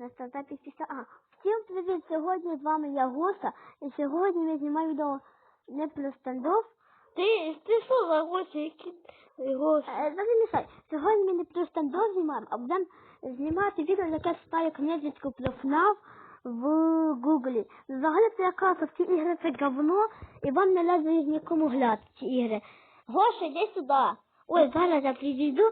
На стартапі після. А, всім привіт! Сьогодні з вами я Госа, і сьогодні я знімаю відео не про стендов. Ти, ти що за гості, які гості? Е, не мішай. Сьогодні ми не про стендов знімаємо, а будемо знімати відео, яке стає князівську про FNAF в Гуглі. Взагалі це якраз ці ігри це говно, і вам не їх нікому глядати, ці ігри. Гоша, йди сюди. Ой, зараз я підійду.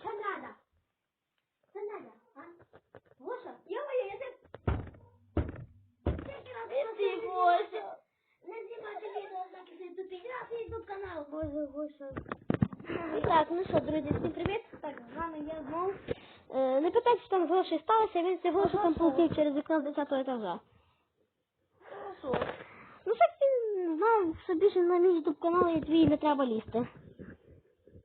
Що надо? Що надо? А? Гоша, ё-моё, я тебе... Ти Гоша. Не знімати відео на YouTube, на YouTube канал. Боже, Гоша. Так, ну що, друзі, всім привіт. Так, з вами я знову. Е, не питайте, що там з Гошею сталося, він всього що там полетів через вікно з 10 етажа. Ну так він знав, що більше на мій YouTube канал і твій не треба лізти.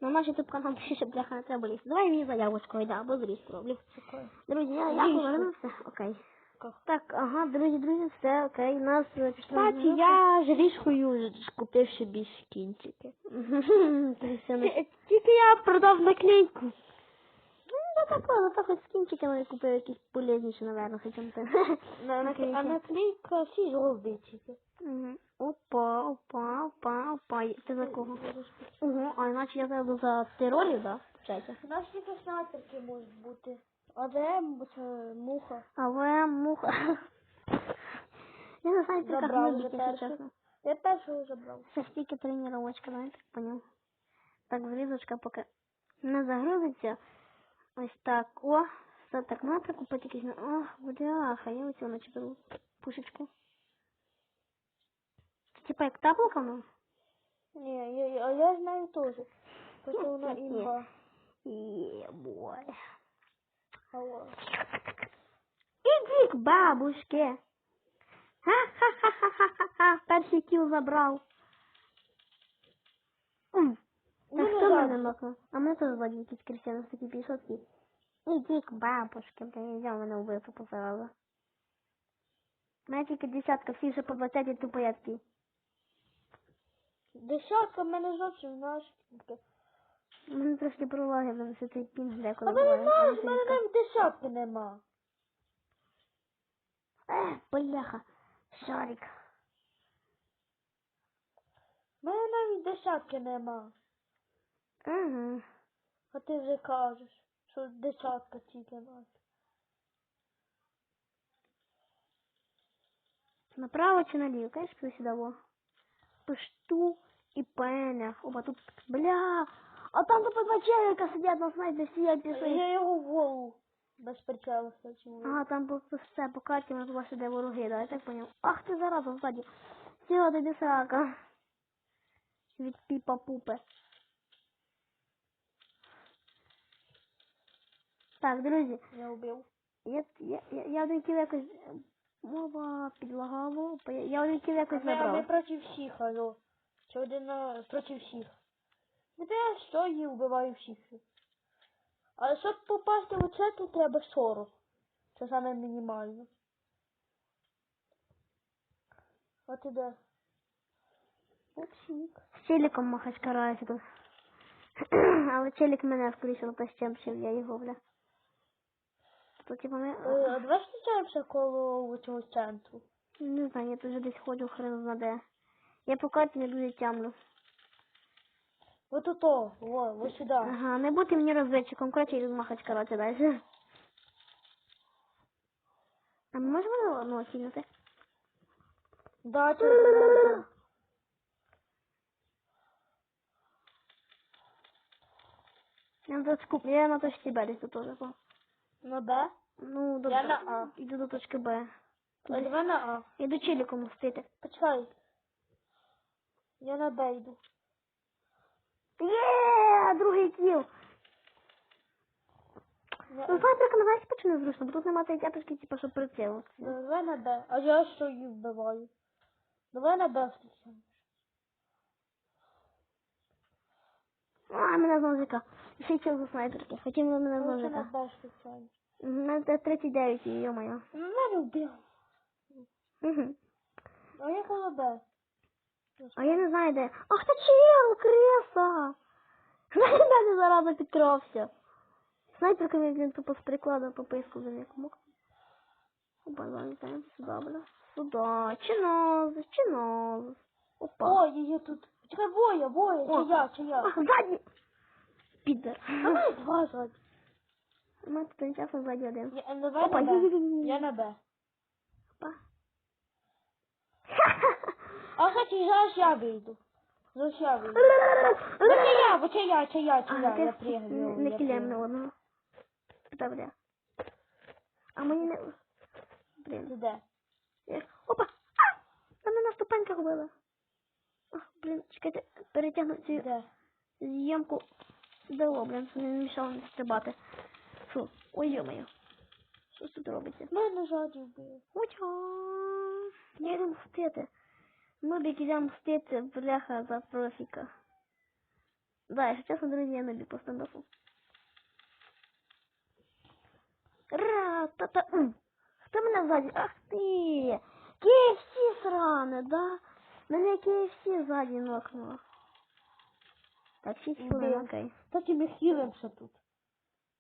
На наш YouTube канал більше бляха не треба лізти. Давай мені заявочку йде, або зрізку роблю. Друзі, я, я повернувся. Окей. Так, ага, друзі, друзі, все окей, нас е, пішла Кстати, я з річкою купив собі скінчики. Ти Тільки я продав наклейку. Ну, да такое, зато хоть скинчики я купив якісь полезніші, наверное, хоча б на- А наклейка всі жовті тільки. Опа, опа, опа, опа. Ти за кого? Ого, а іначе я тебе за терорів, да? У нас можуть бути. А де це муха? Але муха. Я не знаю, як Забрав вибити, вже якщо першу. чесно. Я першого забрав. Це стільки тренувачка, да, я так поняв. Так, зрізочка поки не загрузиться. Ось так. О, все так, ну треба купити якісь. О, бляха, я оцю начепив пушечку. Це типа як таблка, ну? Ні, я, я, я знаю теж. Просто вона Ні. імба. Є, бой. Іди к бабушке. Ха-ха-ха-ха-ха-ха. Перший кіл забрав. М. Ну, Так ну, хто мене нокнув? А мене теж зводять якісь крестьяни з такі пішотки. Іди к бабушке, бля, я взяв мене вбив позавали. Мене тільки десятка, всі вже по 20 тупоядки. Десятка в мене зовсім знаєш. Таке. Мене трошки пролаги, мене все цей пінг А деколи мене буває. знаєш, в Мене навіть десятки нема. Е, бляха, шарик. В мене навіть десятки нема. Ага. А ти вже кажеш, що десятка тільки має. Направо чи наліво? Конечно, сюди. Пишту і пенях. Опа, тут, бля. А там тупо два челика сидять на снайпі, сидять пішли. Я його в голову без прицелу стачу. Ага, там по, все, по карті у нас ваші де вороги, да, я так поняв. Ах ти зараза, ззаді. Все, тобі срака. Від піпа пупи. Так, друзі, Я вбив. я, я, я, я один кіл якось... Мова підлагало. Я, я один кіл якось забрав. проти всіх, алло. Чи один на... проти всіх. То я стою і вбиваю всіх. Але щоб попасти в це, то треба 40. Це саме мінімально. А ти де? Пупсик. З челіком махать карається тут. Але челік мене скоріше потащив, я його, бля. То типа ми... Е, А давай зустрічаємося коло цього центру. Не знаю, я тут вже десь ходжу, хрен знаде. Я по карті не дуже тямлю. Вот ото, во, вот сюди. Ага, не бути мені розвідчиком, коротше, йду махать карати далі. А ми можемо одного кинути? Да, це можна. Я на точку, я на точці Б десь тут теж. був. На Б? Ну, до, Я на А. Іду до точки Б. А давай на А. Іду челіком мстити. Почекай. Я на Б йду. Є, другий кіл. Ну, снайперка, знаєш, почне зручно, бо тут немає цієї тяпочки, типу, щоб прицілу. Давай на Б. А я що їх вбиваю? Давай на Б зустрічаємось. А, мене знову ЖК. Ще кіл за снайперки. Хотів мене знову Лучше на ЖК. Б зустрічаємось. У мене 39, йо-моє. Ну, мене вбив. Угу. А я коло Б. А я не знаю де. Ах ти чел, креса! На мене зараза підкрався. Снайперками, блін, тупо з прикладу по писку, блін, як мог. Опа, залітаємо сюди, бля. Сюди. Чиноз, чиноз. Опа. Ой, є тут. Чекай, воя, воя, О. чи я, чи я. Ах, ззаді. Підер. А мене два ззаді. Мене тут тим часом ззаді один. Я, давай Опа, на Б. Я на Б. Опа. А хоч і зараз я вийду. Вийду. Бо це я, бо це я, це я, це я. Я пригаю. не на одного. Добре. А мені не... Ти де? Я- Опа! А! Там мене ступенька вбила. Ах, блін, чекайте, перетягну цю Де? зйомку. Дало, блін, не мішало мені стрибати. Фу, ой, йо-моє. Що тут робиться? Мене ззаді вбили. Хоча. Я йду мстити. Нубик йде мстити, бляха, за профіка. Да, якщо чесно, друзі, я по стендапу. Ра, та та ум. Хто мене ззаді? Ах ти! KFC сране, да? Мене KFC ззаді нокнуло. Так, 6 хвилин, окей. Так і ми хілимося тут.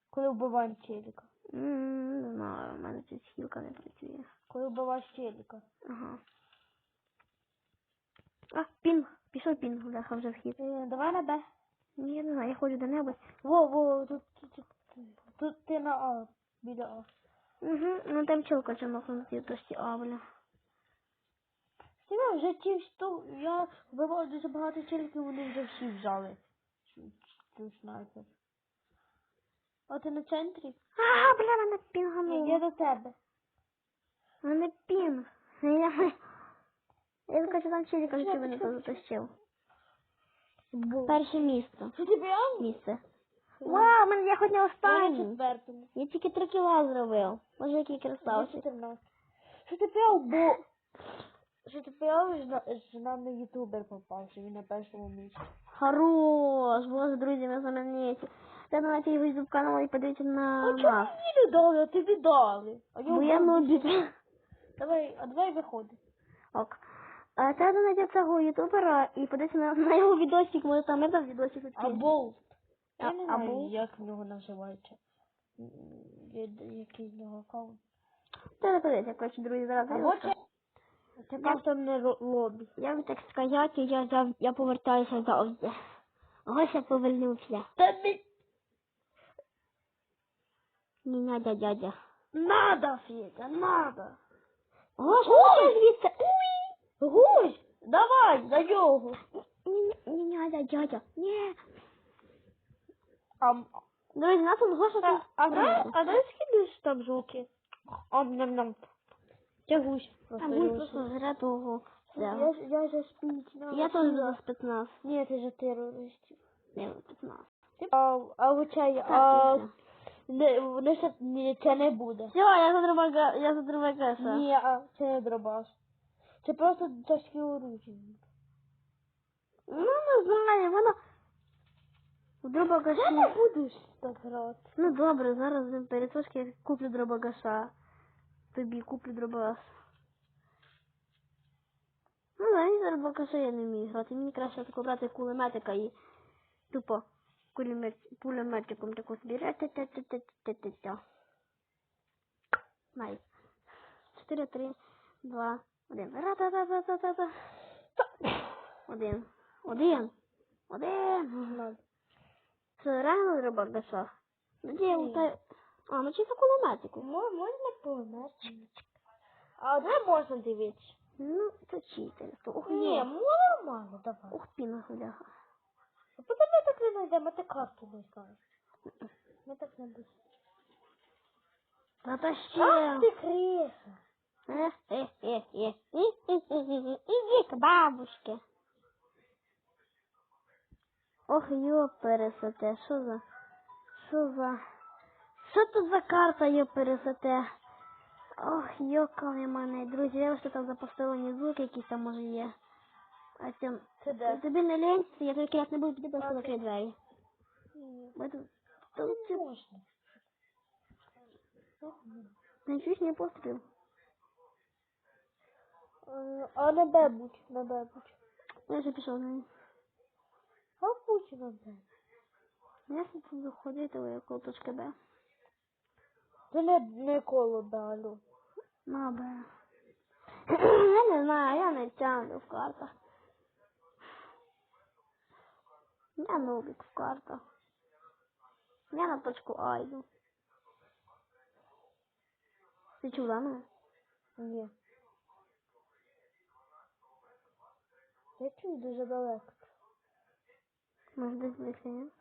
Коли вбиваємо челіка. М, Не знаю, у мене тут хілка не працює. Коли вбиваєш челіка. Ага. А, пінг. Пішов пінг, бляха, вже вхід. Е, Давай на Б. Ні, я не знаю, я ходжу до неба. Во, во, тут, тут, тут, тут ти на А. Біля А. Угу, ну там чолка чимахнув ті точці, а, бля. Я вже ті сто, я вбивав дуже багато челіків, вони вже всі взяли. Цю снайпер. А ти на центрі? А, бля, мене Я, я до тебе. Мене пінг. Я, я що там челіка що мене тут затащив. Перше місце. Що ти прям? Місце. Вау, мене я хоч не останній. Я тільки три кіла зробив. Може, який красавчик. Що ти прям, бо... Що ти прям, з нами ютубер попався, він на першому місці. Хорош, боже, друзі, ми знамениті. Я на цей YouTube канал і подивіться на А чому мені не дали, а тобі дали? А Бо я вбив. нубік. Давай, а давай виходи. Ок. А треба знайти цього ютубера і подивитися на, на його відосик, може там это відосик А болт. Я не знаю, Болт? як в нього називається. Від який в нього аккаунт. Треба подивитися, коротше, друзі, зараз. А я от скажу. це кастомне ро- лобі. Я вам так сказати, я, я, я повертаюся завжди. Ось я повернувся. Та не Не надо, дядя. надо, Федя, надо. Ось звідси. Гусь, давай, на нього. Не, не надо, дядя. Ні. А, Друзі, нас тут Гоша а, тут. а, дай, а дай скидуєш там звуки? Ом, нам, нам. Це гусь. Там гусь. просто того. Я, я же спіть. Я теж за спецназ. Ні, ти же. Не спецназ. А, а Віка. не, це не буде. Все, я за друга, я за. Ні, це не дробаш. Це просто тяжкі оружия. Ну, не знаю, воно... Дробагаша. не будеш так грати. Ну добре, зараз перетрошки я куплю дробагаша. Тобі куплю дробагаш. Ну, ні, дробагаша я не вмію грати. Мені краще тако брати кулеметика і тупо кулемет, пулеметиком таку збирати. Найс. 4, 3, 2, 1. Ра-та-та-та-та-та-та. Один. Один. Один. Це реально дробагаша. Де я Ні. лутаю? А, ну чисто кулеметику. Можна померти. А де можна дивитися? Ну, це читерство. Ух, Ні, нормально, давай. Ух, піна бляха. А потім ми так не знайдемо, ти карту не знаєш. Ми так не будемо. Та та ще. Ах ти криса. Іди к бабушке. Ох, йопересете, що за... Що за... Що тут за карта, йопересете? Ох, йокали мене. Друзі, я вже там запостила звук якийсь там може є. А де? Тобі не лень, я тільки як не буду піди просто закрити двері. Тут... Тут чуєш не постріл. Е, А на Б будь, на Б будь. Я вже пішов на А будь на Б. Я тут буду ходити у якого точки Б. Це не, не коло далі. Мабе. Я не знаю, я не тягну в картах. Я нубик в картах. Я на точку А йду. Ти чула мене? Ні. Я чую дуже далеко. Може десь близько, ні?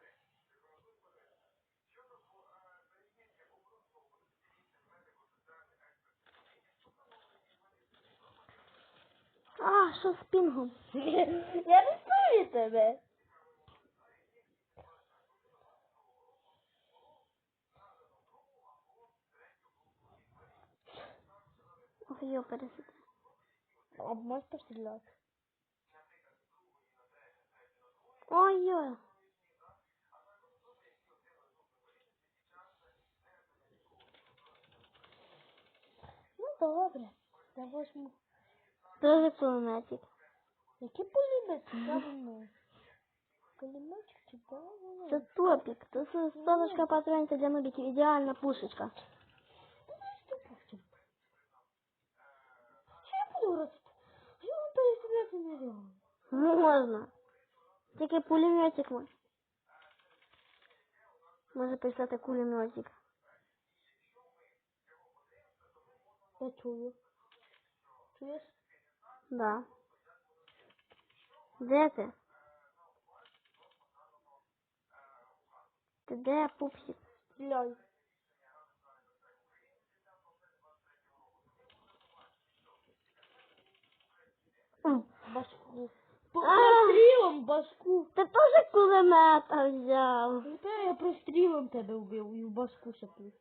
А, що з пінгом? Я не чую тебе. Ох, йо, пересити. Можеш постріляти? Ой-ой. Ну добре. Я возьму. Дуже кулеметик. Який пулемет? Давно. Пулеметчик чи давно? Це топік. Це с- соточка патронів для нубиків. Ідеальна пушечка. Що я буду робити? А я вам перестріляти не реально. Можна. Тільки пулеметик може. Може писати кулеметик. Я чую. Чуєш? Да. Де ти? Ти де, пупсик? Стріляй. Башку. По А. прострілом башку. Ти теж кулемета взяв. Та я прострілом тебе вбив і в башку шаплю.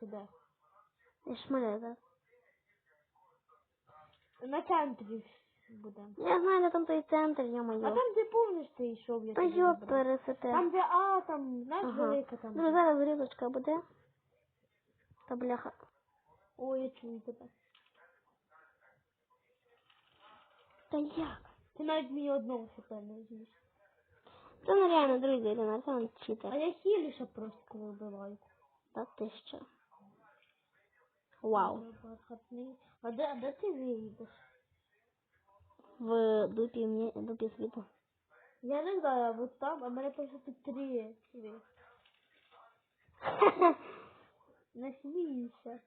Сюди. І шмаля, так? На центрі будемо. Я знаю, де там той центр, А йо-моє. там, де помниш, ти йшов, я Та тебе йо, вибрав. пересете. Там, де А, там, знаєш, Ага. велика там. Ну, зараз різочка буде. Та бляха. Ой, я чую тебе. Та як? Ти навіть мені одного хп не зніс. Це нереально, друзі, Ірина, це он А я хіліша просто коли вбиваю. Та ти що? Вау. А де, а де ти виїдеш? В дупі, мені, дупі світу. Я не знаю, а вот там, а мене просто тут три. ви. Не смійся.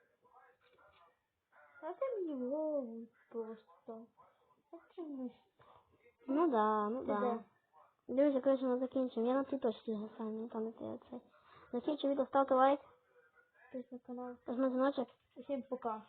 А ти мені в голову просто. А ти не ну да, ну Ти да. де? Друзі, коротше, ми закінчимо. Я на цій точці гасаю, там не це. Закінчу відео, ставте лайк, Ти на канал. жми дзвіночок. Всім пока.